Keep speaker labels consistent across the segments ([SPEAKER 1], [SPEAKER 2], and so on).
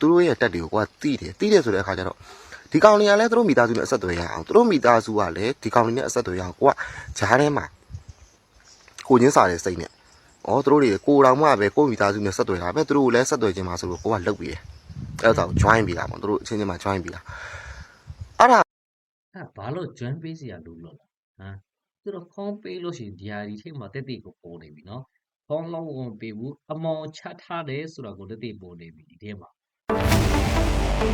[SPEAKER 1] သူတို့ရဲ့တက်တွေကိုကိုကတီးတယ်တီးတယ်ဆိုတဲ့အခါကျတော့ဒီကောင်လေးကလည်းသူတို့မိသားစုနဲ့အဆက်အသွယ်ရအောင်သူတို့မိသားစုကလည်းဒီကောင်လေးနဲ့အဆက်အသွယ်ရအောင်ကိုကဂျားထဲမှာကိုချင်းစားတဲ့စိတ်နဲ့ဩသူတို့တွေကိုတော်မှပဲကိုမိသားစုနဲ့ဆက်သွယ်တာပဲသူတို့ကိုလည်းဆက်သွယ်ခြင်းမှာဆိုလို့ကိုကလုတ်ပြီးတယ်အဲ့ဒါကို join ပြီးတာပေါ့သူတို့အချင်းချင်းမှာ join ပြီးတာအဲ့ဒါ
[SPEAKER 2] အဲ့ဘာလို့ join ပေးစရာလိုလို့လဲဟမ်သူတို့ဖုန်းပေးလို့ရှိရင်ဒီဟာဒီထိပ်မှာတက်တက်ကိုပေါ်နေပြီနော်ဖုန်းလုံးဝမပေးဘူးအမောင်ချထားတယ်ဆိုတော့ကိုတက်တက်ပေါ်နေပြီဒီထဲမှာ အား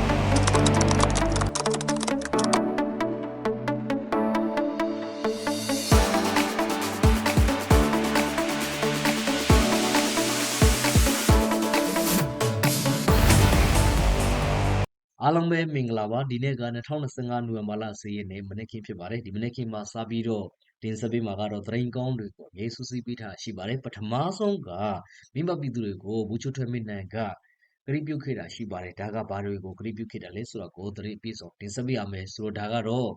[SPEAKER 2] လုံးပဲမင်္ဂလာပါဒီနေ့က2025နိုဝင်ဘာလ10ရက်နေ့မနေ့ကဖြစ်ပါတယ်ဒီမနေ့ကမှာစပြီးတော့တင်ဆက်ပေးမှာကတော့သရင်ကောင်းတွေကိုအရေးဆူဆီးပေးထားရှိပါတယ်ပထမဆုံးကမိမပြည်သူတွေကိုဘူချွတ်ထွေးမိနိုင်က ဂရိပြုတ်ခဲ့တာရှိပါတယ်ဒါကဘာတွေကိုဂရိပြုတ်ခဲ့တာလဲဆိုတော့ကိုသတိပြည့်စုံတင်ဆက်ပေးရမယ်ဆိုတော့ဒါကတော့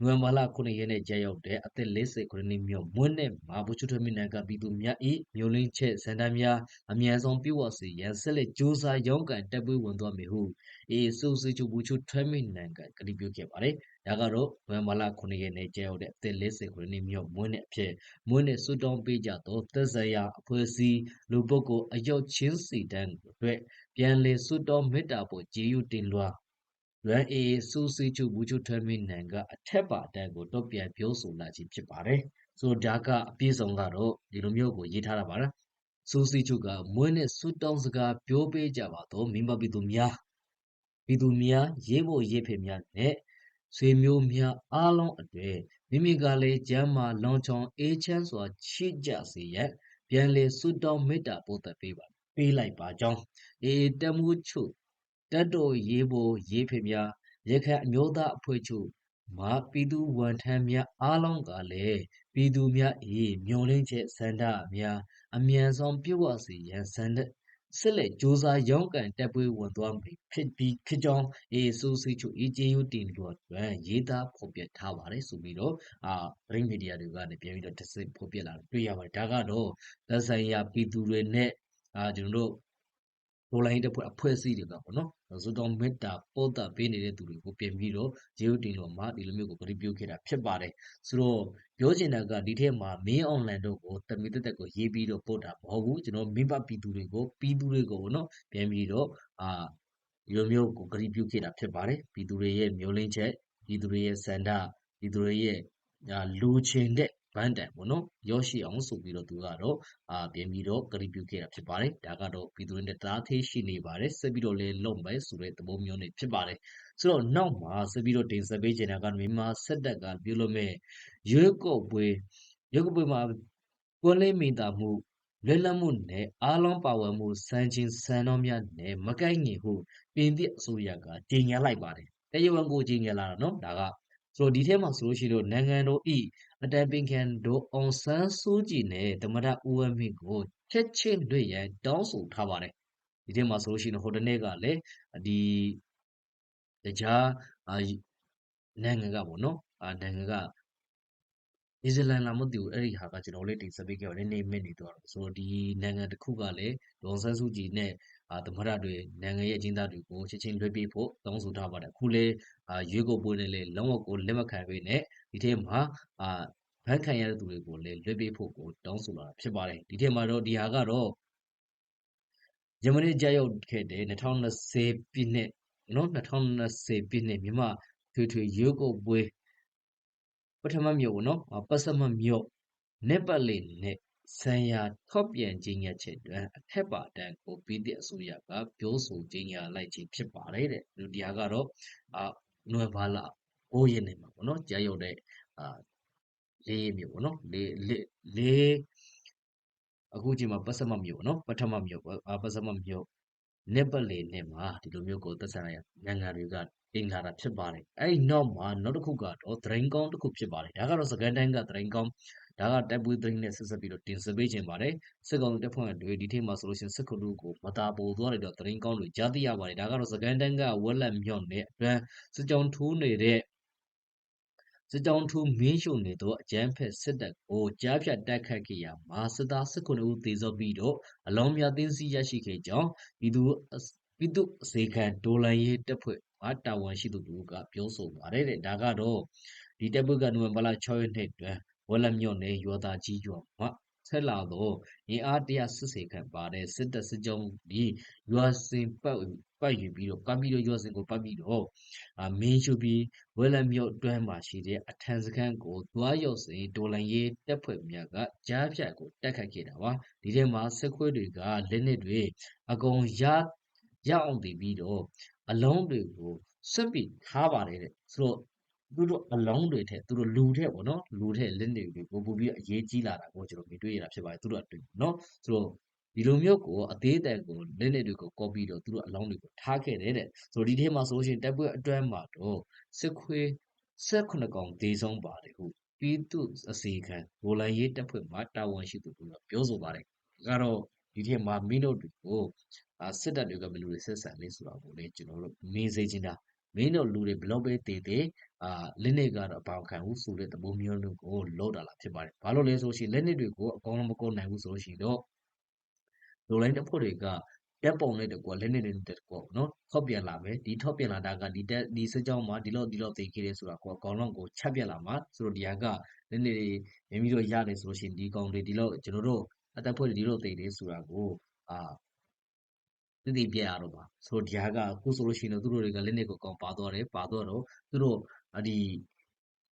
[SPEAKER 2] နိုဝင်ဘာလ9ရက်နေ့ကြာရောက်တဲ့အသက်40ခုနှစ်မြို့မွန်းနဲ့မှာဘူချွတ်ထွေးမိနိုင်ကပြည်သူများဤမျိုးလင်းချက်စန္ဒများအမြန်ဆုံးပြုတ်ဝစေရန်ဆက်လက်ကြိုးစားရုန်းကန်တက်ပွေးဝင်သွားမယ်ဟုအေးစိုးစေးချူဘူးချူထွဲမိနိုင်ကကတိပြုခဲ့ပါတယ်။ဒါကတော့ဝမ်မာလာ9ရက်နေ့ကျရောက်တဲ့အသက်40ခုနှစ်မြောက်မွေးနေ့အဖြစ်မွေးနေ့ဆွတောင်းပေးကြတော့သက်ဇရာအဖွဲ့အစည်းလူပုဂ္ဂိုလ်အရောက်ချင်းစီတန်းအတွက် ပြန်လည်ဆွတောင်းမေတ္တာပို့ဂျေယူတင်လွှာလွမ်းအေးစိုးစေးချူဘူးချူထွဲမိနိုင်ကအထက်ပါအတန်းကိုတော့ပြန်ပြောဆိုလာခြင်းဖြစ်ပါတယ်။ဆိုတော့ဒါကအပြည့်စုံကတော့ဒီလိုမျိုးကိုရေးထားတာပါလား။စိုးစေးချူကမွေးနေ့ဆွတောင်းစကားပြောပေးကြပါတော့မိမပြည်သူများပြည်သူများရေးဖို့ရေးဖေများနဲ့ဆွေမျိုးများအားလုံးအတွေ့မိမိကလည်းကျမ်းမာလွန်ချောင်အေးချမ်းစွာရှိကြစေရန်ပြန်လေဆုတောင်းမေတ္တာပို့သက်ပေးပါ ပေးလိုက်ပါကြောင်းအေးတမှုချုပ်တတ်တော်ရေးဖို့ရေးဖေများရခိုင်အမျိုးသားအဖွဲ့ချုပ်မာပြည်သူဝန်ထမ်းများအားလုံးကလည်းပြည်သူများအေးမျောလင်းချက်စန္ဒများအမြန်ဆုံးပြုတ်ဝစေရန်စန္ဒဆက်လက်စူးစမ်းရုန်းကန်တက်ပွေးဝင်သွားပြီဖြစ်ပြီးဖြစ်ကြောင်းအေဆူစီချူအဂျေယူတင်လို့အတွက်ရေးသားဖော်ပြထားပါတယ်ဆိုပြီးတော့အာရင်းမီဒီယာတွေကလည်းပြန်ပြီးတော့တစ်စစ်ဖော်ပြလာတာတွေ့ရပါတယ်ဒါကတော့သက်ဆိုင်ရာပြည်သူတွေနဲ့ အာကျွန်တော်တို့ဒိုလိုင်းတစ်ဖွဲ့အဖွဲ့အစည်းတွေကပေါ့နော်ဇူတောင်မေတ္တာပို့တာပေးနေတဲ့သူတွေကိုပြန်ပြီးတော့ဂျေယူတင်လို့မှဒီလိုမျိုးကိုပြပြခဲ့တာဖြစ်ပါတယ်ဆိုတော့ပြောချင်တာကဒီထဲမှာမင်းအွန်လိုင်းတို့ကိုတမီတက်တက်ကိုရေးပြီးတော့ပို့တာမဟုတ်ဘူးကျွန်တော်မိဘပြည်သူတွေကိုပြည်သူတွေကိုပေါ့နော်ပြန်ပြီးတော့အာဒီလိုမျိုးကိုဂရိပြုခဲ့တာဖြစ်ပါတယ်ပြည်သူတွေရဲ့မျိုးလင်းချက်ပြည်သူတွေရဲ့စန္ဒပြည်သူတွေရဲ့အာလူချင်တဲ့ ဘန်းတန်ပေါ့နော်ရောက်ရှိအောင်ဆိုပြီးတော့သူကတော့အာပြန်ပြီးတော့ဂရိပြုခဲ့တာဖြစ်ပါတယ်ဒါကတော့ပြည်သူတွေနဲ့တရားသေးရှိနေပါတယ်ဆက်ပြီးတော့လည်းလုံမယ်ဆိုတဲ့သဘောမျိုးနဲ့ဖြစ်ပါတယ်ဆိုတော့နောက်မှာဆက်ပြီးတော့တင်ဆက်ပေးချင်တာကမြန်မာစစ်တပ်ကပြုလုပ်မဲ့ရွေးကောက်ပွဲရွေးကောက်ပွဲမှာကွန်လေးမိတာမှုလွတ်လပ်မှုနဲ့အားလုံးပါဝင်မှုစံချင်းစံတော်များနဲ့မကိုက်ညီဟုပြင်သည့်အစိုးရကကြေညာလိုက်ပါတယ်တရားဝင်ကိုကြေညာလာတာနော်ဒါကဆိုတော့ဒီထဲမှာဆိုလို့ရှိရင်တော့နိုင်ငံတော်ဤ အတိုင်ပင်ခံတို့အောင်ဆန်းစုကြည်နဲ့သမ္မတဦးဝင်းမြင့်ကိုချက်ချင်းလွတ်ရန်တောင်းဆိုထားပါတယ်ဒီထဲမှာဆိုလို့ရှိရင်တော့ဟိုတနေ့ကလည်းဒီတခြားအာနိုင်ငံကပေါ့နော်အာနိုင်ငံကနယူးဇီလန်လားမသိဘူးအဲ့ဒီဟာကကျွန်တော်လေးတင်ဆက်ပေးခဲ့ပါတယ်နည်းနည်းမနေတော့ဆိုတော့ဒီနိုင်ငံတစ်ခုကလည်းဒေါ်ဆန်းစုကြည်နဲ့ အာသမရတွေနိုင်ငံရဲ့အကျဉ်းသားတွေကိုချက်ချင်းလွှဲပေးဖို့တောင်းဆိုထားပါတယ်အခုလေအာရွေးကောက်ပွဲနဲ့လည်းလုံးဝကိုလက်မခံပေးနဲ့ဒီထဲမှာအာဘန်ခံရတဲ့သူတွေကိုလည်းလွှဲပေးဖို့ကိုတောင်းဆိုလာတာဖြစ်ပါတယ်ဒီထဲမှာတော့ဒီဟာကတော့ဂျမနီကြာရောက်ခဲ့တဲ့2020ပြည့်နှစ်နော်2020ပြည့်နှစ်မြန်မာထွေထွေရွေးကောက်ပွဲပထမမြို့ပေါ့နော်အာပစမမြို့နေပတ်လေနဲ့ ဆံရထော့ပြန်ခြင်းရချက်တွင်အထက်ပါတန်းကိုပြည်တဲ့အစိုးရကပြောဆိုခြင်းရလိုက်ခြင်းဖြစ်ပါတယ်တဲ့လူတရားကတော့အာနွယ်ဘာလာ9ရက်နေမှာပေါ့နော်ကြာရောက်တဲ့အာလေးမြို့ပေါ့နော်လေးလေးလေးအခုချိန်မှာပစမမြို့ပေါ့နော်ပထမမြို့အာပစမမြို့နေပတ်လေနဲ့မှာဒီလိုမျိုးကိုသက်ဆိုင်ရာနိုင်ငံတွေကတင်လာတာဖြစ်ပါတယ်။အဲဒီနောက်မှာနောက်တစ်ခုကတော့သရင်ကောင်းတစ်ခုဖြစ်ပါတယ်။ဒါကတော့စကန်တိုင်းကသရင်ကောင်း ဒါကတပ်ပွေးသရင်နဲ့ဆက်ဆက်ပြီးတော့တင်ဆက်ပေးခြင်းပါတယ်။စစ်ကောင်တပ်ဖွဲ့တွေဒီထက်မှာဆိုလို့ရှိရင်စစ်ခုလူကိုမတာပိုသွားတယ်တော့သရင်ကောင်းတွေကြားသိရပါတယ်။ဒါကတော့စကန်တိုင်းကဝက်လက်မြော့နဲ့အတွန်းစစ်ကြောင်းထိုးနေတဲ့စစ်ကြောင်းထိုးမင်းရှုံနေတော့အကြမ်းဖက်စစ်တပ်ကိုကြားဖြတ်တိုက်ခတ်ခဲ့ရမှာစစ်သား19ဦးသေဆုံးပြီးတော့အလုံးများသိမ်းဆီးရရှိခဲ့ကြောင်းပြည်သူပပြည်သူ့အစေခံဒေါ်လာရေးတပ်ဖွဲ့မှတာဝန်ရှိသူတို့ကပြောဆိုပါတယ်တဲ့ဒါကတော့ဒီတပ်ဖွဲ့ကနိုဝင်ဘာလ6ရက်နေ့တွင် ဝက်လက်မြို့နယ်ရွာသားကြီးရွာမှဆက်လာတော့အင်အား100စစ်စေခံပါတဲ့စစ်တပ်စစ်ကြောင်းဒီရွာစင်ပတ်ပတ်ယူပြီးတော့ပတ်ပြီးတော့ရွာစင်ကိုပတ်ပြီးတော့အာမင်းရှုပြီးဝက်လက်မြို့တွမ်းမှာရှိတဲ့အထံစခန်းကိုသွားရောက်စဉ်ဒေါ်လာရေးတပ်ဖွဲ့များကကြားဖြတ်ကိုတက်ခတ်ခဲ့တာပါဒီထဲမှာစစ်ခွေးတွေကလက်နက်တွေအကုန်ရရအောင်တည်ပြီးတော့အလုံးတွေကိုစွန့်ပစ်ထားပါတယ်တဲ့ဆိုတော့ သူတို့ အလုံးတွေထက် သူတို့လူထက်ပေါ့နော်လူထက် လက်နေတွေကို ပို့ပြီးအရေးကြီးလာတာကိုကျွန်တော်မြင်တွေ့ရတာဖြစ်ပါတယ်သူတို့အတွက်နော်ဆိုတော့ဒီလိုမျိုးကိုအသေးအတန်ကိုလက်နေတွေကိုကောပီတော့သူတို့အလောင်းတွေကိုထားခဲ့တယ်တဲ့ဆိုတော့ဒီထဲမှာဆိုလို့ရှိရင်တပ်ပွဲအတွမ်းမှာတော့စစ်ခွေး18កောင်ဒေဆုံးပါတယ်ဟုပြည်သူအစီခံဗိုလ်လိုင်းရေးတပ်ဖွဲ့မှာတာဝန်ရှိသူတို့ကပြောဆိုပါတယ်ဒါကတော့ဒီထဲမှာမင်းတို့တွေကိုအာစစ်တပ်တွေကဘယ်လိုတွေဆက်ဆံလဲဆိုတာကိုလည်းကျွန်တော်တို့မင်းစေချင်တာ မင်းတို့လူတွေဘလောက်ပဲတည်တည်အာလက်နေကတော့အပေါင်ခံဘူးဆိုတဲ့သဘောမျိုးလို့ကိုလောက်တာလာဖြစ်ပါတယ်ဘာလို့လဲဆိုရှင်လက်နေတွေကိုအကောင်လုံးမကုန်နိုင်ဘူးဆိုလို့ရှိတော့လူလိုင်းတစ်ဖွဲ့တွေကတက်ပုံနဲ့တကွာလက်နေနဲ့တကွာနော်ထောက်ပြန်လာမယ်ဒီထောက်ပြန်လာတာကဒီတက်ဒီစကြောင်းမှာဒီလောက်ဒီလောက်သိခဲ့တယ်ဆိုတာကိုအကောင်လုံးကိုချက်ပြက်လာမှာဆိုတော့ဒီဟာကလက်နေတွေမြင်ပြီးတော့ရတယ်ဆိုလို့ရှိရင်ဒီကောင်တွေဒီလောက်ကျွန်တော်တို့အတက်ဖွဲ့တွေဒီလောက်သိတယ်ဆိုတာကိုအာ တည်တည်ပြရတော့ပါဆိုတော့ဒီဟာကအခုဆိုလို့ရှိရင်တော့သူတို့တွေကလက်နေကိုကောင်ပါသွားတယ်ပါသွားတော့သူတို့အဒီ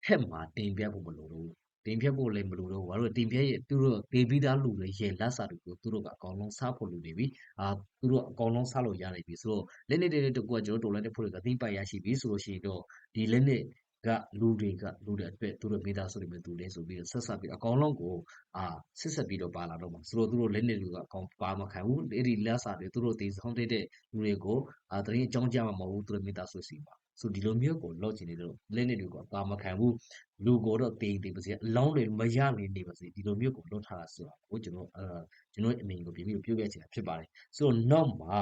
[SPEAKER 2] ထက်မှာတင်ပြဖို့မလိုတော့တင်ပြဖို့လည်းမလိုတော့ဘာလို့တင်ပြရဲ့သူတို့ဒေပြီးသားလူတွေရဲ့လက်စာတွေကိုသူတို့ကအကောင်လုံးစားဖို့လူနေပြီအာသူတို့အကောင်လုံးစားလို့ရနေပြီဆိုတော့လက်နေတွေတကွကကျွန်တော်တို့တော်လိုက်တဲ့ဖို့တွေကသိပိုက်ရရှိပြီဆိုလို့ရှိရင်တော့ဒီလက်နေက လူတွေကလူတွေအတွက်သူတို့မိသားစုတွေပဲသူလဲဆိုပြီးဆက်ဆက်ပြီးအကောင်လုံးကိုအာဆက်ဆက်ပြီးတော့ပါလာတော့မှာဆိုတော့သူတို့လက်နေတွေကအကောင်ပါမခံဘူးအဲ့ဒီလက်စာတွေသူတို့တည်ဆောင်တဲ့လူတွေကိုအာတရင်အကြောင်းကြမှာမဟုတ်ဘူးသူတို့မိသားစုစီမှာဆိုဒီလိုမျိုးကိုလောက်ချင်နေတော့လက်နေတွေကိုပါမခံဘူးလူကိုတော့တေးတေးပါစေအလောင်းတွေမရနေနေပါစေဒီလိုမျိုးကိုလွတ်ထားတာဆိုတာကိုကျွန်တော်အဲကျွန်တော်အမြင်ကိုပြပြီးပြောပြချင်တာဖြစ်ပါတယ်ဆိုတော့နောက်မှာ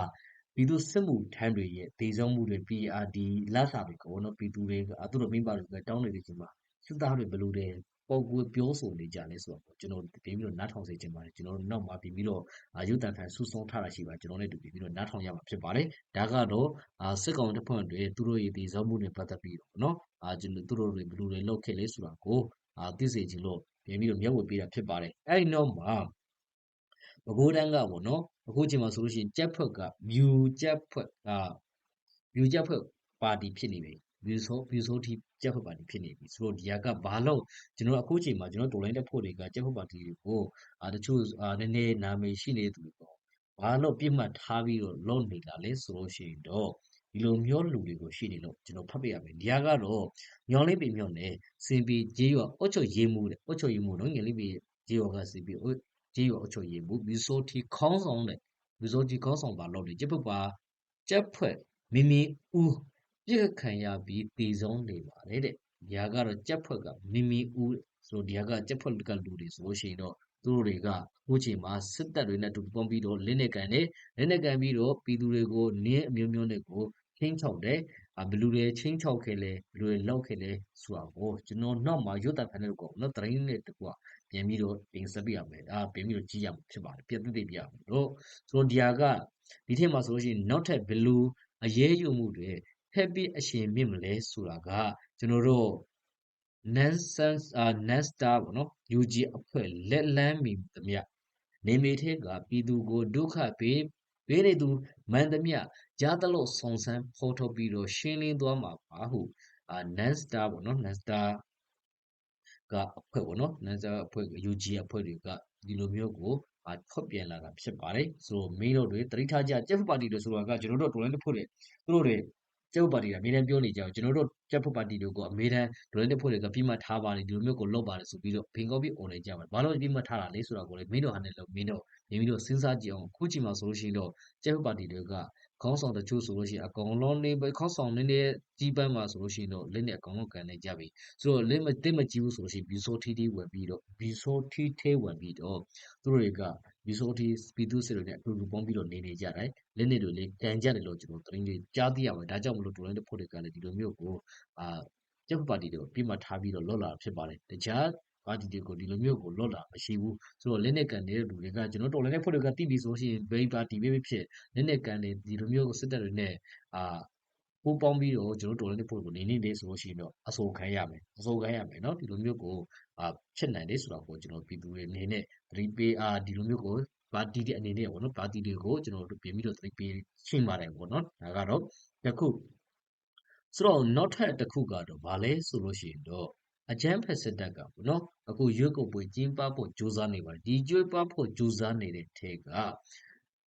[SPEAKER 2] ပြည်သူစစ်မှုထမ်းတွေရဲ့ဒေဆုံးမှုတွေ PRD လက်စာတွေကိုနော်ပြည်သူတွေကသူတို့မိဘတွေကတောင်းနေတဲ့အချိန်မှာစစ်သားတွေဘယ်လိုလဲပေါ်ကွယ်ပြောဆိုနေကြလဲဆိုတော့ကျွန်တော်ပြင်ပြီးတော့နားထောင်စေချင်ပါတယ်ကျွန်တော်နောက်မှာပြင်ပြီးတော့ရုပ်တံဖန်ဆူဆုံးထားတာရှိပါကျွန်တော်လည်းတူပြင်ပြီးတော့နားထောင်ရမှာဖြစ်ပါတယ်ဒါကတော့အာစစ်ကောင်တစ်ဖွဲ့တွေသူတို့ရဲ့ဒီဇောမှုတွေပတ်သက်ပြီးတော့နော်အာကျွန်တော်သူတို့တွေဘယ်လိုတွေလုပ်ခဲ့လဲဆိုတာကိုအာသိစေချင်လို့ပြင်ပြီးတော့မျက်ဝေပေးတာဖြစ်ပါတယ်အဲ့ဒီနောက်မှာ ဘကိုးတန်းကပေါ့နော်အခုချိန်မှာဆိုလို့ရှိရင်ကြက်ဖွက်ကမြူကြက်ဖွက်အာမြူကြက်ဖွက်ပါတီဖြစ်နေပြီဗီဆိုဗီဆိုတီကြက်ဖွက်ပါတီဖြစ်နေပြီဆိုတော့ဒီဟာကဘာလို့ကျွန်တော်အခုချိန်မှာကျွန်တော်တော်လိုင်းတဲ့ဖို့တွေကကြက်ဖွက်ပါတီကိုအာတချို့အာနည်းနည်းနာမည်ရှိနေသူတွေပေါ့ဘာလို့ပြစ်မှတ်ထားပြီးတော့လုပ်နေတာလဲဆိုလို့ရှိရင်တော့ဒီလိုမျိုးလူတွေကိုရှိနေလို့ကျွန်တော်ဖတ်ပြရမယ်ဒီဟာကတော့ညောင်လေးပင်မြောက်နဲ့စင်ပီဂျေးရွာအုတ်ချုပ်ရေးမှုတဲ့အုတ်ချုပ်ရေးမှုနော်ငယ်လေးပင်ဂျေးရွာကစင်ပီ ဂျေးရွာအုတ်ချုပ်ရေးမှုဗီဆိုတီခေါင်းဆောင်တဲ့ဗီဆိုတီခေါင်းဆောင်ပါလို့ဒီကြက်ဖွက်ပါကြက်ဖွက်မိမိဦးပြစ်ခံရပြီးတည်ဆုံးနေပါတယ်တဲ့ဒီဟာကတော့ကြက်ဖွက်ကမိမိဦးဆိုဒီဟာကကြက်ဖွက်ကလူတွေဆိုလို့ရှိရင်တော့သူတို့တွေကဟိုချိန်မှာစစ်တပ်တွေနဲ့တူပေါင်းပြီးတော့လက်နေကန်နေလက်နေကန်ပြီးတော့ပြည်သူတွေကိုနင်းအမျိုးမျိုးနဲ့ကိုချင်းချောက်တယ်အဘလူတွေချင်းချောက်ခဲ့လဲဘလူတွေလောက်ခဲ့လဲဆိုတာကိုကျွန်တော်နောက်မှာရွတ်တပ်ဖန်တဲ့ကောနော်တရင်နဲ့တကွ ပြန်ပြီးတော့ပြင်ဆက်ပြရမယ်အာပြင်ပြီးတော့ကြည့်ရမှာဖြစ်ပါတယ်ပြည့်သိသိပြရမယ်တော့ဆိုတော့ဒီဟာကဒီထက်မှာဆိုလို့ရှိရင်နောက်ထပ်ဘလူအရေးယူမှုတွေထပ်ပြီးအရှင်မြင့်မလဲဆိုတာကကျွန်တော်တို့ nonsense အာ nesta ပေါ့နော် UG အဖွဲ့လက်လန်းမီသမျှနေမေထဲကပြည်သူကိုဒုက္ခပေးပေးနေသူမှန်သမျှကြားသလို့စုံစမ်းဖော်ထုတ်ပြီးတော့ရှင်းလင်းသွားမှာပါဟုအာ nesta ပေါ့နော် nesta ကအဖွဲ့ပေါ့နော် nesta အဖွဲ့ UG အဖွဲ့တွေကဒီလိုမျိုးကိုအာထုတ်ပြန်လာတာဖြစ်ပါတယ်ဆိုတော့မင်းတို့တွေတတိထားကြကျက်ဖပါတီတွေဆိုတာကကျွန်တော်တို့တော်လိုင်းတစ်ဖွဲ့တွေသူတို့တွေကျုပ်ပါတီကအမြဲတမ်းပြောနေကြအောင်ကျွန်တော်တို့ကျက်ဖပါတီတွေကိုအမြဲတမ်းဒရိုင်းတစ်ဖွဲ့တွေကပြီးမှထားပါတယ်ဒီလိုမျိုးကိုလောက်ပါတယ်ဆိုပြီးတော့ဖင်ကောပြီး online ကြပါတယ်ဘာလို့ပြီးမှထားတာလဲဆိုတာကိုလည်းမင်းတို့ဟာနဲ့လို့မင်းတို့နေပြီးတော့စဉ်းစားကြည့်အောင်အခုချိန်မှာဆိုလို့ရှိရင်တော့ကျက်ဖပါတီတွေက ခေါင်းဆောင်တချို့ဆိုလို့ရှိရင်အကောင်လုံးလေးပဲခေါင်းဆောင်နည်းနည်းကြီးပန်းမှာဆိုလို့ရှိရင်တော့လက်နဲ့အကောင်လုံးကန်နေကြပြီဆိုတော့လက်မတက်မကြီးဘူးဆိုလို့ရှိရင်ဘီဆိုထီတီဝယ်ပြီးတော့ဘီဆိုထီထဲဝယ်ပြီးတော့သူတို့တွေကဘီဆိုထီစပီဒူစစ်တွေနဲ့အတူတူပေါင်းပြီးတော့နေနေကြတယ်လက်နဲ့တွေလေးကန်ကြတယ်လို့ကျွန်တော်သတင်းလေးကြားသိရပါတယ်ဒါကြောင့်မလို့ဒရိုင်းတစ်ဖို့တွေကလည်းဒီလိုမျိုးကိုအာကျက်ပါတီတွေကိုပြီးမှထားပြီးတော့လော်လာဖြစ်ပါတယ်တခြား ဘာဒီဒီကိုဒီလိုမျိုးကိုလွတ်လာမရှိဘူးဆိုတော့လက်နဲ့ကန်နေတဲ့လူတွေကကျွန်တော်တော်လည်းနဲ့ဖွဲ့တွေကတိပြီးဆိုရှင်ဘိန်းပါတီပဲဖြစ်လက်နဲ့ကန်နေဒီလိုမျိုးကိုစစ်တပ်တွေနဲ့အာပူပေါင်းပြီးတော့ကျွန်တော်တော်လည်းနဲ့ဖွဲ့ကိုနေနေလေးဆိုလို့ရှိရင်တော့အဆိုခံရမယ်အဆိုခံရမယ်နော်ဒီလိုမျိုးကိုအာဖြစ်နိုင်တယ်ဆိုတော့ကိုကျွန်တော်ပြည်သူတွေအနေနဲ့သတိပေးအာဒီလိုမျိုးကိုပါတီတွေအနေနဲ့ပေါ့နော်ပါတီတွေကိုကျွန်တော်တို့ပြင်ပြီးတော့သတိပေးရှင်းပါတယ်ပေါ့နော်ဒါကတော့တခုဆိုတော့နောက်ထပ်တစ်ခုကတော့ဗာလဲဆိုလို့ရှိရင်တော့ အကြမ်းဖက်စစ်တပ်ကပေါ့နော်အခုရွေးကောက်ပွဲကျင်းပဖို့ကြိုးစားနေပါတယ်ဒီကြိုးပဖို့ကြိုးစားနေတဲ့ထဲက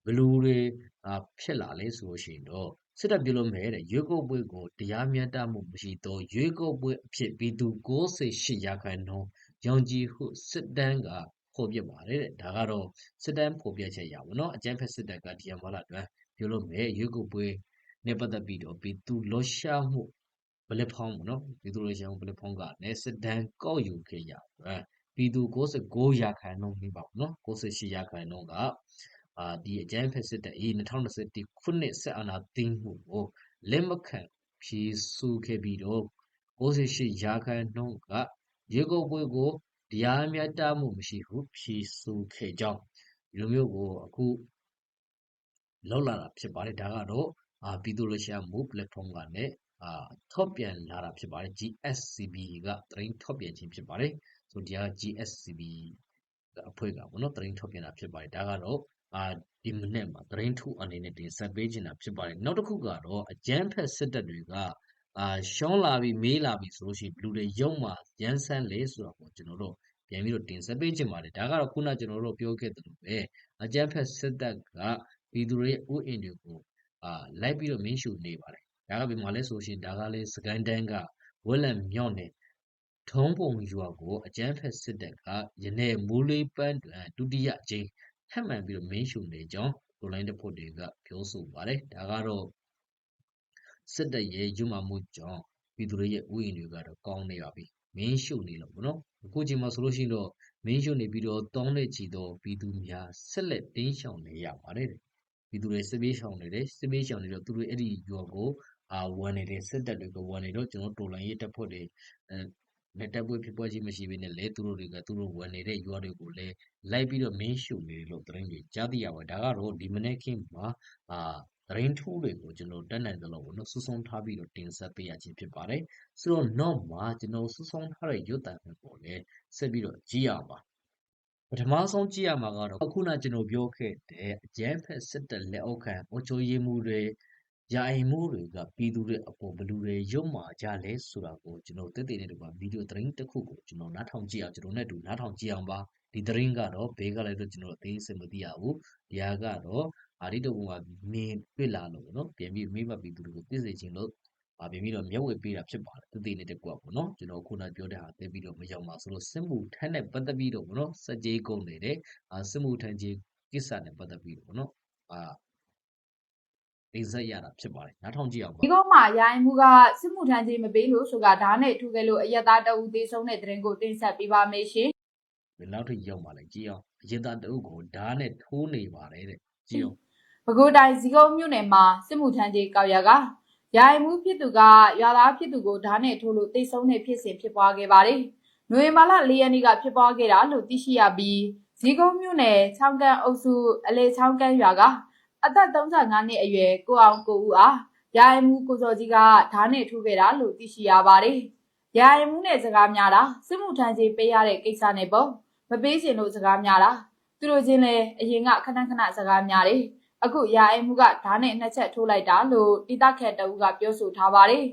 [SPEAKER 2] ဘလူတွေအာဖြစ်လာလဲဆိုလို့ရှိရင်တော့စစ်တပ်ပြုလုပ်မဲ့တဲ့ရွေးကောက်ပွဲကိုတရားမျှတမှုမရှိတော့ရွေးကောက်ပွဲအဖြစ်ပြည်သူ68ရာခိုင်နှုန်းရောင်ကြီးဟုစစ်တမ်းကဖော်ပြပါတယ်တဲ့ဒါကတော့စစ်တမ်းဖော်ပြချက်ရပါတော့အကြမ်းဖက်စစ်တပ်ကဒီအမလာအတွက်ပြုလုပ်မဲ့ရွေးကောက်ပွဲနဲ့ပတ်သက်ပြီးတော့ပြည်သူလောရှားမှု ဘလက်ဖောင်းပေါ့နော်ပြည်သူလောရှားမှုဘလက်ဖောင်းကလည်းစစ်တမ်းကောက်ယူခဲ့ရပါတယ်ပြည်သူ69ရာခိုင်နှုန်းနေပါဘူးနော်68ရာခိုင်နှုန်းကအာဒီအကြမ်းဖက်စစ်တပ်အေး2021ခုနှစ်ဆက်အာဏာသိမ်းမှုကိုလက်မခံဖြေဆိုခဲ့ပြီးတော့68ရာခိုင်နှုန်းကရေကုတ်ပွဲကိုတရားမျှတမှုမရှိဘူးဖြေဆိုခဲ့ကြောင်းဒီလိုမျိုးကိုအခုလောက်လာတာဖြစ်ပါတယ်ဒါကတော့အာပြည်သူ့လက်ရှားမှု platform ကလည်း အာထောက်ပြန်လာတာဖြစ်ပါတယ် GSCB ကသတင်းထောက်ပြန်ခြင်းဖြစ်ပါတယ်ဆိုဒီက GSCB အဖွဲ့ကပေါ့နော်သတင်းထုတ်ပြန်တာဖြစ်ပါတယ်ဒါကတော့အာဒီမနေ့မှာသတင်းထုတ်အနေနဲ့တင်ဆက်ပေးခြင်းတာဖြစ်ပါတယ်နောက်တစ်ခုကတော့အကြမ်းဖက်စစ်တပ်တွေကအာရှောင်းလာပြီးမေးလာပြီးဆိုလို့ရှိရင်ဘလူတွေရုံမှာရန်ဆန်းလေဆိုတော့ပေါ့ကျွန်တော်တို့ပြန်ပြီးတော့တင်ဆက်ပေးခြင်းပါတယ်ဒါကတော့ခုနကျွန်တော်တို့ပြောခဲ့သလိုပဲအကြမ်းဖက်စစ်တပ်ကပြည်သူတွေရဲ့ဥအင်တွေကိုအာလိုက်ပြီးတော့မင်းရှူနေပါတယ် ဒါကဘယ်မှာလဲဆိုလို့ရှိရင်ဒါကလေစကိုင်းတန်းကဝက်လက်မြော့နေထုံးပုံရွာကိုအကြမ်းဖက်စစ်တပ်ကယနေ့မူလေးပန်းတွင်ဒုတိယအကြိမ်ထပ်မံပြီးတော့မင်းရှုနေကြောင်းလိုင်းတဖို့တွေကပြောဆိုပါတယ်ဒါကတော့စစ်တပ်ရဲ့ယူမမှုကြောင့်ပြည်သူတွေရဲ့ဥယျာဉ်တွေကတော့ကောင်းနေပါပြီမင်းရှုနေလို့ပေါ့နော်အခုချိန်မှာဆိုလို့ရှိရင်တော့မင်းရှုနေပြီးတော့တောင်းတဲ့ချီတော့ပြည်သူများဆက်လက်တင်းရှောင်နေရပါတယ်တဲ့ပြည်သူတွေစစ်ပေးရှောင်နေတယ်စစ်ပေးရှောင်နေတော့သူတို့အဲ့ဒီရွာကိုအာ ဝန်နေတဲ့စစ်တပ်တွေကဝန်နေတော့ကျွန်တော်တော်လိုင်းရေးတပ်ဖွဲ့တွေအဲလက်တပ်ပွဲဖြစ်ပွဲချင်းမရှိဘဲနဲ့လေသူတို့တွေကသူတို့ဝန်နေတဲ့ရွာတွေကိုလည်းလိုက်ပြီးတော့မင်းရှုနေတယ်လို့သတင်းတွေကြားသိရပါတယ်ဒါကတော့ဒီမနေ့ခင်မှာအာသတင်းထူးတွေကိုကျွန်တော်တက်နိုင်သလိုပေါ့နော်စူးစုံထားပြီးတော့တင်ဆက်ပေးရခြင်းဖြစ်ပါတယ်ဆိုတော့နောက်မှာကျွန်တော်စူးစုံထားတဲ့ရုပ်သံတွေပေါ်လဲဆက်ပြီးတော့ကြည့်ရပါပထမဆုံးကြည့်ရမှာကတော့အခုနကျွန်တော်ပြောခဲ့တဲ့အကျန်းဖက်စစ်တပ်လက်အောက်ခံအချိုးရည်မှုတွေ ရာအိမ်မှုတွေကပြည်သူတွေအပေါ်ဘလူတွေရုံမာကြလဲဆိုတာကိုကျွန်တော်တက်တည်တဲ့တကွာဗီဒီယိုသတင်းတစ်ခုကိုကျွန်တော်နားထောင်ကြည့်အောင်ကျွန်တော်နဲ့အတူနားထောင်ကြည့်အောင်ပါဒီသတင်းကတော့ဘေးကလည်းတော့ကျွန်တော်အသေးစိတ်မသိရဘူးဒီဟာကတော့အာဒီတုံကမြင်တွေ့လာလို့ပေါ့နော်ပြန်ပြီးမိဘပြည်သူတွေကိုသိစေချင်လို့အာပြန်ပြီးတော့မျက်ဝေပေးတာဖြစ်ပါတယ်တက်တည်နေတဲ့ကွာပေါ့နော်ကျွန်တော်ခုနပြောတဲ့ဟာတက်ပြီးတော့မရောက်ပါဆိုလို့စစ်မှုထမ်းနဲ့ပတ်သက်ပြီးတော့ပေါ့နော်စက်ကြီးကုန်နေတဲ့အာစစ်မှုထမ်းကြီးကိစ္စနဲ့ပတ်သက်ပြီးတော့ပေါ့နော်အာ တင်ဆက်ရတာဖြစ်ပါတယ်နားထောင်ကြည့်အောင်ပါ
[SPEAKER 3] ဒီကောင်မှာရိုင်းမှုကစစ်မှုထမ်းခြင်းမပေးလို့ဆိုတာဓာတ်နဲ့ထူခဲ့လို့အရက်သားတအူသေးဆုံးတဲ့တဲ့ရင်ကိုတင်ဆက်ပေးပါမယ်ရှင်
[SPEAKER 2] ဘယ်လောက်ထိရောက်ပါလဲကြည့်အောင်အရင်သားတအုပ်ကိုဓာတ်နဲ့ထိုးနေပါတယ်တဲ့ကြည့်အောင်။
[SPEAKER 3] ပဲခူးတိုင်းဇီကုန်းမြို့နယ်မှာစစ်မှုထမ်းခြင်းကောက်ရကရိုင်းမှုဖြစ်သူကရွာသားဖြစ်သူကိုဓာတ်နဲ့ထိုးလို့တိတ်ဆုံးတဲ့ဖြစ်စဉ်ဖြစ်ပွားခဲ့ပါတယ်။နိုဝင်ဘာလ၄ရက်နေ့ကဖြစ်ပွားခဲ့တာလို့သိရှိရပြီးဇီကုန်းမြို့နယ်ချောင်းကန်အုပ်စုအလေချောင်းကန်ရွာက အသက်35နှစ်အရွယ်ကိုအောင်ကိုဦးအားရိုင်းမှုကိုစောကြီးကဓာတ်နဲ့ထိုးခဲ့တာလို့သိရှိရပါတယ်။ရိုင်းမှုနဲ့စကားများတာစစ်မှုထမ်းခြင်းပေးရတဲ့ကိစ္စနဲ့ပေါ့မပေးချင်လို့စကားများတာသူတို့ချင်းလည်းအရင်ကခဏခဏစကားများတယ်အခုရာအိမ်မှုကဓာတ်နဲ့နှစ်ချက်ထိုးလိုက်တာလို့တိတခက်တဦးကပြောဆိုထားပါတယ်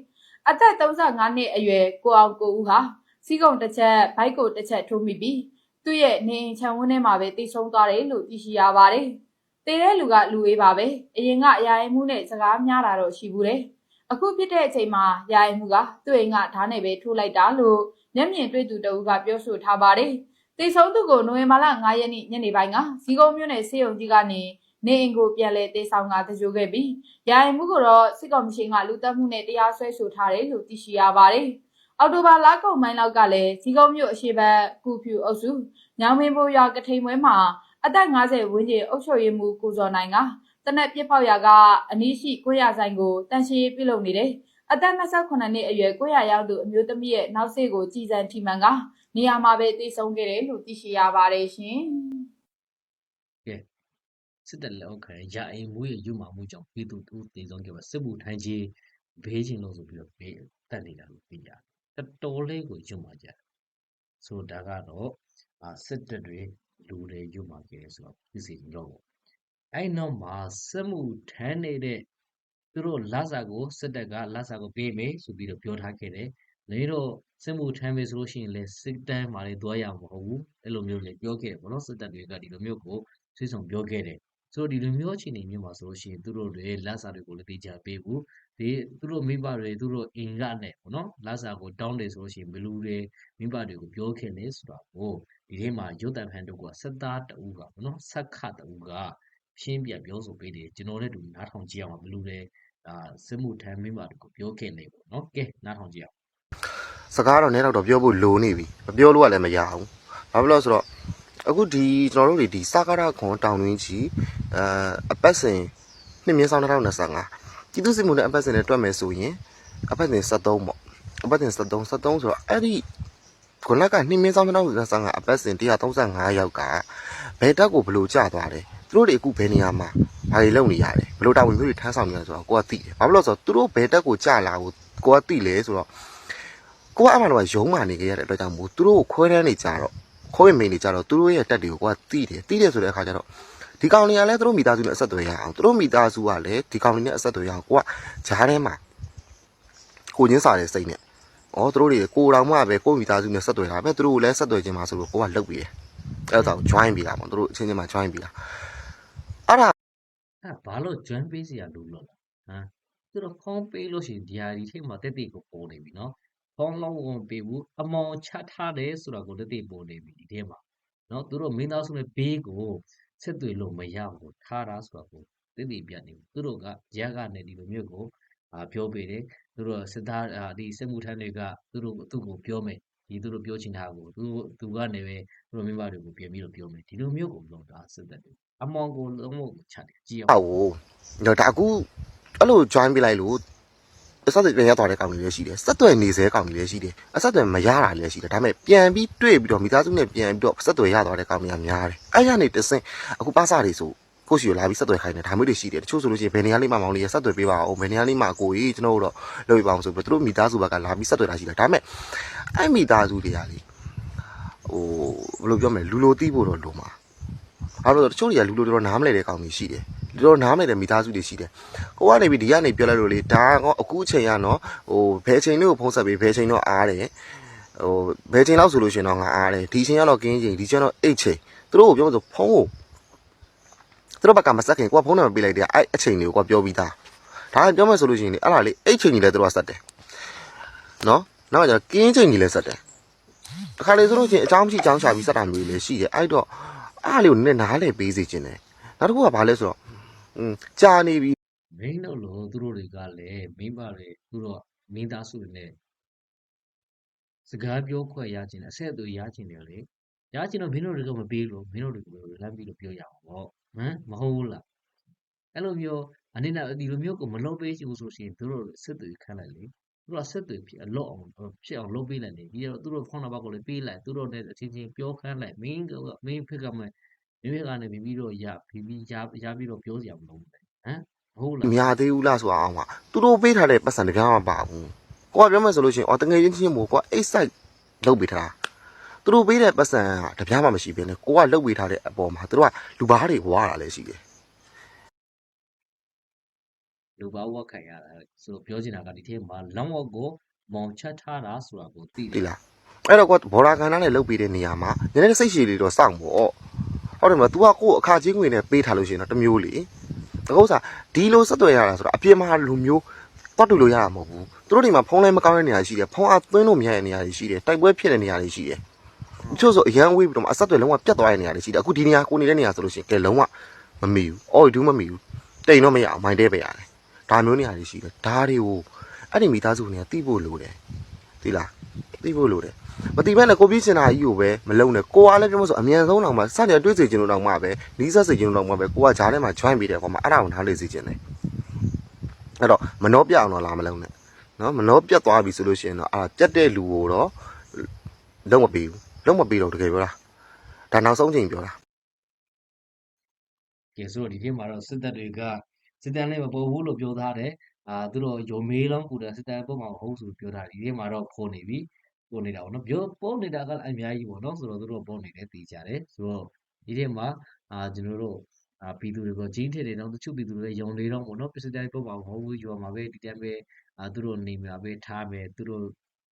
[SPEAKER 3] အသက်35နှစ်အရွယ်ကိုအောင်ကိုဦးဟာစီးကုံတစ်ချက်ဘိုက်ကိုတစ်ချက်ထိုးမိပြီးသူ့ရဲ့နေအိမ်ခြံဝန်းထဲမှာပဲတိတ်ဆုံးသွားတယ်လို့သိရှိရပါတယ် တည်တဲ့လူကလူအေးပါပဲအရင်ကရာအိမ်မှုနဲ့စကားများတာတော့ရှိဘူးတယ်အခုဖြစ်တဲ့အချိန်မှာရာအိမ်မှုကသူ့အိမ်ကဓာတ်နဲ့ပဲထိုးလိုက်တာလို့မျက်မြင်တွေ့သူတဦးကပြောဆိုထားပါတယ်တည်ဆုံးသူကိုနိုဝင်ဘာလ9ရက်နေ့ညနေပိုင်းကဇီကုံမြို့နယ်စေယုံကြီးကနေနေအိမ်ကိုပြန်လဲတေးဆောင်ကတကြိုခဲ့ပြီးရာရင်မှုကိုတော့စစ်ကောင်ရှင်ကလူတက်မှုနဲ့တရားစွဲဆိုထားတယ်လို့သိရှိရပါတယ်။အော်တိုဘာလကုန်ပိုင်းလောက်ကလည်းဇီကုံမြို့အရှိဘက်ကူဖြူအုပ်စုညောင်မင်းဘိုးရွာကထိန်မွဲမှာ အသက်50ဝန်းကျင်အုပ်ချုပ်ရေးမှုကိုစော်နိုင်ကတနက်ပြစ်ပေါက်ရာကအနီးရှိကိုရဆိုင်ကိုတန်ရှင်းပြုလုပ်နေတယ်။အသက်28နှစ်အရွယ်ကိုရရောက်သူအမျိုးသမီးရဲ့နောက်ဆေးကိုကြည်စံထီမှန်ကနေရာမှာပဲတိတ်ဆုံးခဲ့တယ်လို့သိရှိရပါတယ်ရှင်
[SPEAKER 2] စစ်တပ်လက်အောက်ခံရအိမ်မှုရဲ့ယူမာမှုကြောင့်ပြည်သူတူတည်ဆုံးခဲ့ပါစစ်မှုထမ်းကြီးဘေးချင်းလို့ဆိုပြီးတော့ဘေးတက်နေတာလို့သိရတယ်တော်တော်လေးကိုယူမာကြတယ်ဆိုတော့ဒါကတော့အာစစ်တပ်တွေ လူတွေယူမာခဲ့တယ်ဆိုတော့သိစေချင်တော့ပေါ့အဲ့နောက်မှာစစ်မှုထမ်းနေတဲ့သူတို့လစာကိုစစ်တပ်ကလစာကိုပေးမယ်ဆိုပြီးတော့ပြောထားခဲ့တယ်လေတော့စစ်မှုထမ်းမယ်ဆိုလို့ရှိရင်လေစစ်တမ်းမှာလေတွားရမှာမဟုတ်ဘူးအဲ့လိုမျိုးလေပြောခဲ့တယ်ဗောနော်စစ်တပ်တွေကဒီလိုမျိုးကိုဆွေးဆောင်ပြောခဲ့တယ်ဆိုတော့ဒီလိုမျိုးအခြေအနေမျိုးမှာဆိုလို့ရှိရင်သူတို့တွေလက်စာတွေကိုလည်းတေချာပေးဘူးဒီသူတို့မိဘတွေသူတို့အင်ကနဲ့ပေါ့နော်လက်စာကိုတောင်းတယ်ဆိုလို့ရှိရင်ဘယ်လူတွေမိဘတွေကိုပြောခင်လဲဆိုတာကို ဒီထဲမှာရုပ်တံဖန်တို့ကစက်သားတူကပေါ့နော်ဆက်ခတူကရှင်းပြပြောဆိုပေးတယ်ကျွန်တော်လည်းတူနားထောင်ကြည့်အောင်ဘယ်လူတွေအာစစ်မှုထမ်းမိဘတွေကိုပြောခင်လဲပေါ့နော်ကဲနားထောင်ကြည့်အောင်
[SPEAKER 1] စကားတော့နည်းတော့တော့ပြောဖို့လိုနေပြီမပြောလို့ကလည်းမရဘူးဘာဖြစ်လို့လဲဆိုတော့အခုဒီကျွန်တော်တို့တွေဒီစကားရခွန်တောင်တွင်းကြီးအဲအပတ်စဉ်နှစ်မြင်းဆောင်2025ပြည်သူ့စစ်မှုနဲ့အပတ်စဉ်နဲ့တွက်မယ်ဆိုရင်အပတ်စဉ်73ပေါ့အပတ်စဉ်73 73ဆိုတော့အဲ့ဒီ ခုနကနှစ်မြင်းဆောင်2025အပတ်စဉ်135ယောက်ကဘယ်တက်ကိုဘလို့ကျသွားတယ်သူတို့တွေအခုဘယ်နေရာမှာဘာတွေလုပ်နေရလဲဘလို့တာဝန်မျိုးတွေထမ်းဆောင်နေရလဲဆိုတော့ကိုကသိတယ်ဘာဖြစ်လို့လဲဆိုတော့သူတို့ဘယ်တက်ကိုကျလာကိုကိုကသိလဲဆိုတော့ကိုကအဲ့မှာတော့ရုံးမာနေကြရတဲ့အတွက်ကြောင့်မို့သူတို့ကိုခွဲတန်းနေကြတော့ခွဲဝင်မိန်နေကြတော့သူတို့ရဲ့တက်တွေကိုကိုကတီးတယ်တီးတယ်ဆိုတဲ့အခါကျတော့ဒီကောင်လေးကလည်းသူတို့မိသားစုနဲ့အဆက်အသွယ်ရအောင်သူတို့မိသားစုကလည်းဒီကောင်လေးနဲ့အဆက်အသွယ်ရအောင်ကိုကဂျားထဲမှာကိုချင်းစားတဲ့စိတ်နဲ့ ဩသူတို့တွေကိုတော်မှပဲကိုမိသားစုနဲ့ဆက်သွယ်တာပဲသူတို့ကိုလည်းဆက်သွယ်ခြင်းမှာဆိုလို့ကိုကလုတ်ပြီးတယ်အဲ့တော့ join ပြီးတာပေါ့သူတို့အချင်းချင်းမှာ join ပြီးတာအဲ့ဒါ
[SPEAKER 2] အဲ့ဒါဘာလို့ join ပေးစရာလိုလို့လဲဟမ်သူတို့ဖုန်းပေးလို့ရှိရင်ဒီဟာဒီထိပ်မှာတက်တက်ကိုပေါ်နေပြီနော်ဖုန်းလုံးဝမပေးဘူးအမောင်ချထားတယ်ဆိုတာကိုတက်တက်ပေါ်နေပြီဒီထဲမှာနော်သူတို့မင်းသားစုနဲ့ဘေးကိုဆက်သွယ်လို့မရဘူးထားတာဆိုတာကိုတက်တက်ပြနေပြီသူတို့ကရက်ကနေဒီလိုမျိုးကိုအာ ပြောပေးတယ်သူတို့စစ်သားအာဒီစစ်မှုထမ်းတွေကသူတို့သူ့ကိုပြောမယ်ဒီသူတို့ပြောချင်တာကိုသူသူကနေပဲသူတို့မိဘတွေကိုပြင်ပြီးတော့ပြောမယ်ဒီလိုမျိုးကိုလုပ်တာစစ်တပ်တွေအမောင်ကိုလုံးဝချတယ်ကြည့်အောင်
[SPEAKER 1] ဟောတော့ဒါအခုအဲ့လို join ပြလိုက်လို့အဆက်အသွယ်ပြန်ရသွားတဲ့ကောင်တွေလည်းရှိတယ်ဆက်သွယ်နေစေကောင်တွေလည်းရှိတယ်အဆက်အသွယ်မရတာလည်းရှိတယ်ဒါပေမဲ့ပြန်ပြီးတွေ့ပြီးတော့မိသားစုနဲ့ပြန်ပြီးတော့ဆက်သွယ်ရသွားတဲ့ကောင်တွေကများတယ်အဲ့ရနေတဆင့်အခုပါစာတွေဆို ကိုရှိကိုလာပြီးဆက်သွယ်ခိုင်းတယ်ဒါမျိုးတွေရှိတယ်တချို့ဆိုလို့ရှိရင်ဘယ်နေရာလေးမှမောင်လေးရဆက်သွယ်ပေးပါအောင်ဘယ်နေရာလေးမှကိုကြီးကျွန်တော်တို့တော့လုပ်ပြပါအောင်ဆိုပြီးတော့သူတို့မိသားစုဘက်ကလာပြီးဆက်သွယ်တာရှိတယ်ဒါပေမဲ့အဲ့မိသားစုတွေကလေဟိုဘယ်လိုပြောမလဲလူလိုတီးဖို့တော့လိုမှာအဲ့တော့တချို့တွေကလူလိုတော်တော်နားမလဲတဲ့ကောင်တွေရှိတယ်လူတော်နားမလဲတဲ့မိသားစုတွေရှိတယ်ကိုကနေပြီးဒီကနေပြောလိုက်လို့လေဒါကောအခုအချိန်ရနော်ဟိုဘယ်ချိန်လို့ဖုံးဆက်ပြီးဘယ်ချိန်တော့အားတယ်ဟိုဘယ်ချိန်လောက်ဆိုလို့ရှင်တော့ငါအားတယ်ဒီချိန်ကတော့ကင်းချိန်ဒီချိန်တော့အိတ်ချိန်သူတို့ကိုပြောမှဆိုဖုံးကိုသူ တို့ဘက်ကမဆက်ခင်ကိုကဖုံးနံပါတ်ပေးလိုက်တယ်အဲ့အချိန်တွေကိုကပြောပြီးသားဒါကပြောမှဆိုလို့ရှင်လေအဲ့ဒါလေအိတ်ချိန်ကြီးလဲသူတို့ကဆက်တယ်နော်နောက်ကကျကင်းချိန်ကြီးလဲဆက်တယ်တခါလေဆိုလို့ရှင်အကြောင်းမရှိအကြောင်းရှာပြီးဆက်တာမျိုးတွေလည်းရှိတယ်အဲ့တော့အားလေးကိုနည်းနည်းနားလဲပေးစေခြင်းတယ်နောက်တစ်ခုကဘာလဲဆိုတော့อืมကြာနေပြီ
[SPEAKER 2] မင်းတို့လိုသူတို့တွေကလည်းမိဘတွေသူတို့မိသားစုတွေနဲ့စကားပြောခွင့်ရခြင်းအဆက်အသွယ်ရခြင်းတယ်လေရခြင်းတော့မင်းတို့တွေကမပေးလို့မင်းတို့တွေကလမ်းပြီးလို့ပြောရအောင်ပေါ့ ဟမ်မဟုတ်ဘူးလားအဲ့လိုမျိုးအနေနဲ့ဒီလိုမျိုးကိုမလုပ်ပေးချင်ဘူးဆိုရှင်သူတို့ဆက်သွယ်ခံလိုက်လေသူတို့ကဆက်သွယ်ဖြစ်အလော့အောင်ဖြစ်အောင်လုပ်ပေးလိုက်လေပြီးတော့သူတို့ဖုန်းနံပါတ်ကိုလည်းပေးလိုက်သူတို့နဲ့အချင်းချင်းပြောခန်းလိုက်မင်းကမင်းဖက်ကမှမင်းဖက်ကနေပြီးပြီးတော့ရပြီးပြီးရရပြီးတော့ပြောစရာမလိုဘူးလေဟမ်မဟုတ်လား
[SPEAKER 1] မရသေးဘူးလားဆိုတာအောင်ပါသူတို့ပေးထားတဲ့ပတ်စံတကယ်မှမပါဘူးကိုကပြောမှဆိုလို့ရှိရင်အော်တငယ်ချင်းချင်းမို့ကိုကအိတ်ဆိုင်လုပ်ပေးထားတာ သူတို့ပေးတဲ့ပတ်စံကတပြားမှမရှိဘဲနဲ့ကိုကလုပ်ပေးထားတဲ့အပေါ်မှာသူတို့ကလူဘာတွေဝါတာလည်းရှိတယ်
[SPEAKER 2] လူပါဝတ်ခံရတာဆိုတော့ပြောချင်တာကဒီထဲမှာလောင်းဝတ်ကိုမောင်ချက်ထားတာဆိုတာကိုသိတ
[SPEAKER 1] ဒီ
[SPEAKER 2] ယ်
[SPEAKER 1] လားအဲ့တော့ကိုကဘော်ရာကန်နာနဲ့လုပ်ပေးတဲ့နေရာမှာနည်းနည်းစိတ်ရှည်လေးတော့စောင့်ပေါ့ဟုတ်တယ်မလား तू ကကိုယ့်အခါချင်းငွေနဲ့ပေးထားလို့ရှိရင်တော့တစ်မျိုးလေတကုတ်စားဒီလိုဆက်သွယ်ရတာဆိုတော့အပြင်းမှာလူမျိုးတော့တူလို့ရတာမဟုတ်ဘူးသူတို့ဒီမှာဖုန်းလဲမကောင်းတဲ့နေရာရှိတယ်ဖုန်းအားသွင်းလို့မရတဲ့နေရာတွေရှိတယ်တိုက်ပွဲဖြစ်တဲ့နေရာတွေရှိတယ်တ ချို့ဆိုအရန်ဝေးပြီးတော့မှအဆက်တွေလုံးဝပြတ်သွားတဲ့နေရာတွေရှိတယ်အခုဒီနေရာကိုနေတဲ့နေရာဆိုလို့ရှိရင်ကဲလုံးဝမမီဘူးအော်ဒူးမမီဘူးတိန်တော့မရအောင်မိုင်းတဲပဲရတယ်ဒါမျိုးနေရာတွေရှိတယ်ဒါတွေကိုအဲ့ဒီမိသားစုတွေကတိဖို့လိုတယ်သိလားတိဖို့လိုတယ်မတိမဲ့လည်းကိုပြည့်စင်တာကြီးကိုပဲမလုံနဲ့ကိုကလည်းပြောမဆိုအမြန်ဆုံးတော့မှစတယ်တွေးစီခြင်းလို့တော့မှပဲနီးစပ်စီခြင်းလို့တော့မှပဲကိုကဂျားထဲမှာ join ပြီးတယ်ကွာမအဲ့ဒါကိုနားလေစီခြင်းတယ်အဲ့တော့မနှောပြအောင်တော့လာမလုံနဲ့နော်မနှောပြတ်သွားပြီဆိုလို့ရှိရင်တော့အာပြတ်တဲ့လူကိုတော့လုံးမပေးဘူး လုံးမပေးတော့တကယ်ပြောတာဒါနောက်ဆုံးချိန်ပြောတာ
[SPEAKER 2] ကဲဆိုတော့ဒီနေ့မှာတော့စစ်တပ်တွေကစစ်တပ်နဲ့မပေါ်ဘူးလို့ပြောထားတယ်အာသူတို့ယုံမေးလောင်းပူတာစစ်တပ်ပုံမှာမဟုတ်ဆိုပြောထားတယ်ဒီနေ့မှာတော့ပေါ်နေပြီပေါ်နေတာပေါ့နော်ပြောပေါ်နေတာကအများကြီးပေါ့နော်ဆိုတော့သူတို့ပေါ်နေတယ်သိကြတယ်ဆိုတော့ဒီနေ့မှာအာကျွန်တော်တို့အာပြည်သူတွေကိုကြီးထည့်တယ်တော့တချို့ပြည်သူတွေယုံနေတော့ပေါ့နော်စစ်တပ်ပုံမှာမဟုတ်ဘူးယုံမှာပဲဒီတိုင်းပဲအာသူတို့နေမှာပဲထားမယ်သူတို့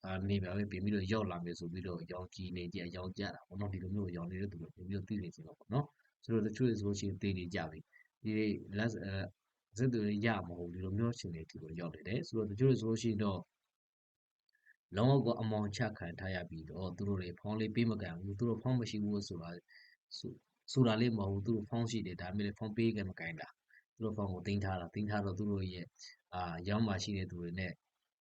[SPEAKER 2] အာနေမှာပဲပြင်ပြီးတော့ရောက်လာမယ်ဆိုပြီးတော့ရောင်ကြည်နေကြရောင်ကြတာပေါ့နော်ဒီလိုမျိုးရောင်နေတဲ့သူတွေပြင်ပြီးတော့သိနေကြတော့ပေါ့နော်ဆိုတော့တချို့ဆိုလို့ရှိရင်သိနေကြပြီဒီလက်အဲစက်သူတွေရမဟုတ်ဒီလိုမျိုးရှင်တွေဒီလိုရောက်နေတယ်ဆိုတော့တချို့ဆိုလို့ရှိရင်တော့လုံးဝကအမောင်ချခံထားရပြီးတော့သူတို့တွေဖောင်းလေးပေးမကန်ဘူးသူတို့ဖောင်းမရှိဘူးဆိုတာဆိုဆိုတာလေးမဟုတ်ဘူးသူတို့ဖောင်းရှိတယ်ဒါပေမဲ့ဖောင်းပေးကန်မကန်တာသူတို့ဖောင်းကိုတင်ထားတာတင်ထားတော့သူတို့ရဲ့အာရောင်းမှရှိတဲ့သူတွေနဲ့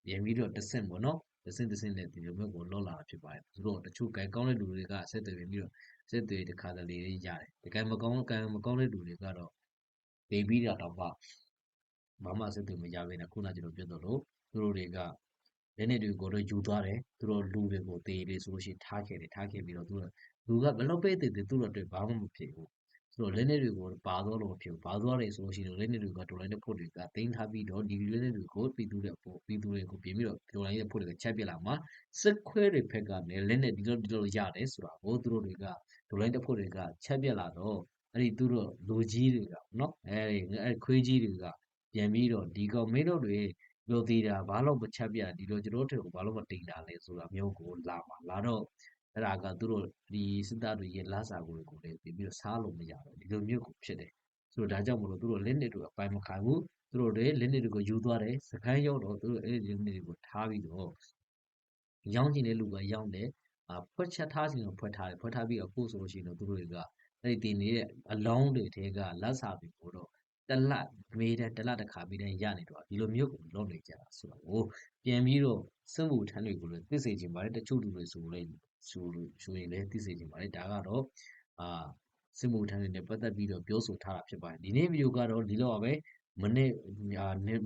[SPEAKER 2] ပြန်ပြီးတော့တဆင့်ပေါ့နော် တဆင့်တဆင့်နဲ့ဒီလိုမျိုးကိုလောလာတာဖြစ်ပါတယ်သူတို့တချို့ကန်ကောင်းတဲ့လူတွေကဆက်သွယ်ပြီးတော့ဆက်သွယ်တခါတလေလေးရတယ်တကယ်မကောင်းကန်မကောင်းတဲ့လူတွေကတော့နေပြီးတာတော့မှဘာမှဆက်သွယ်မရဘဲနဲ့ခုနကျွန်တော်ပြောသလိုသူတို့တွေကလက်နေတွေကိုတော့ယူသွားတယ်သူတို့လူတွေကိုတေးတယ်ဆိုလို့ရှိရင်ထားခဲ့တယ်ထားခဲ့ပြီးတော့သူတို့လူကဘယ်လောက်ပဲတေးတယ်သူတို့အတွက်ဘာမှမဖြစ်ဘူး သူတို့လက်နေတွေကိုပါသွားလို့မဖြစ်ဘူးပါသွားတယ်ဆိုလို့ရှိရင်လက်နေတွေကဒေါ်လာနဲ့ဖို့တွေကတင်းထားပြီးတော့ဒီလက်နေတွေကိုပြည်သူတွေပို့ပြည်သူတွေကိုပြင်ပြီးတော့ဒေါ်လာရဲ့ဖို့တွေကချက်ပြလာမှာစစ်ခွဲတွေဖက်ကလည်းလက်နေဒီလိုဒီလိုရတယ်ဆိုတာကိုသူတို့တွေကဒေါ်လာတဲ့ဖို့တွေကချက်ပြလာတော့အဲ့ဒီသူတို့လူကြီးတွေကနော်အဲ့ဒီအဲ့ခွေးကြီးတွေကပြန်ပြီးတော့ဒီကောင်မင်းတို့တွေပြောသေးတာဘာလို့မချက်ပြဒီလိုကျွန်တော်တို့ဘာလို့မတင်တာလဲဆိုတာမျိုးကိုလာမှာလာတော့ အဲ့ဒါကသူတို့ဒီစစ်သားတွေရဲ့လာစာကိုကိုလည်းပြန်ပြီးတော့စားလို့မရတော့ဒီလိုမျိုးကိုဖြစ်တယ်ဆိုတော့ဒါကြောင့်မလို့သူတို့လက်နစ်တွေအပိုင်မခံဘူးသူတို့တွေလက်နစ်တွေကိုယူသွားတယ်စကမ်းရောက်တော့သူတို့အဲ့ဒီလက်နစ်တွေကိုထားပြီးတော့ရောင်းချင်တဲ့လူကရောင်းတယ်အာဖွက်ချက်ထားချင်တော့ဖွက်ထားတယ်ဖွက်ထားပြီးတော့ကိုယ်ဆိုလို့ရှိရင်တော့သူတို့တွေကအဲ့ဒီတင်နေတဲ့အလောင်းတွေထဲကလက်စာတွေကိုတော့တလတ်မေးတဲ့တလတ်တစ်ခါပြီးတဲ့ရနေတော့ဒီလိုမျိုးကိုလုပ်နေကြတာဆိုတော့ပြန်ပြီးတော့စမှုထမ်းတွေကိုလည်းသိစေချင်ပါတယ်တချို့လူတွေဆိုလည်း ဆိုလို့ယူရင်လည်းသိစေချင်ပါတယ်ဒါကတော့အာစစ်မှုထမ်းတွေနဲ့ပတ်သက်ပြီးတော့ပြောဆိုထားတာဖြစ်ပါတယ်ဒီနေ့ဗီဒီယိုကတော့ဒီလောက်ပါပဲမနေ့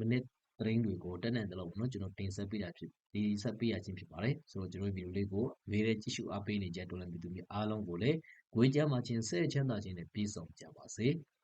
[SPEAKER 2] မနေ့သတင်းတွေကိုတက်တဲ့လောက်ပေါ့နော်ကျွန်တော်တင်ဆက်ပေးတာဖြစ်ဒီဆက်ပေးရခြင်းဖြစ်ပါတယ်ဆိုတော့ကျွန်တော်ဒီဗီဒီယိုလေးကိုမေးတဲ့ကြည့်ရှုအားပေးနေကြတဲ့တော်လန်ပြည်သူများအားလုံးကိုလည်းငွေကြမ်းမှချင်းဆဲချမ်းသာခြင်းနဲ့ပြည့်စုံကြပါစေ။